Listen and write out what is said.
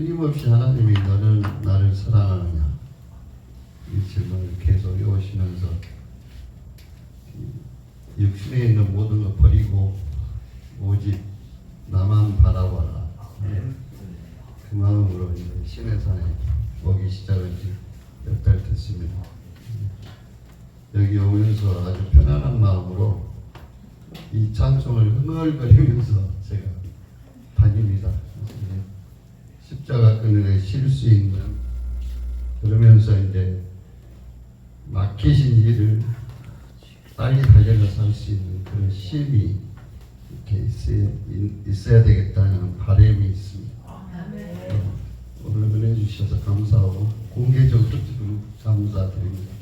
끊임없이 하나님이 너를 나를 사랑하느냐. 이 질문을 계속 해오시면서 육신에 있는 모든 걸 버리고 오직 나만 바라봐라. 그 마음으로 이제 신의 산에 오기 시작한 지몇 달 됐습니다. 여기 오면서 아주 편안한 마음으로 이 찬송을 흥얼거리면서 제가 다닙니다. 그래서 이제 십자가 끈을 실수 있는 그러면서 이제 막히신 일을 빨리 달려가서 할 수 있는 그런 힘이 이렇게 있어야, 있어야 되겠다는 바람이 있습니다. 어, 오늘 은혜 주셔서 감사하고 공개적으로 지금 감사드립니다.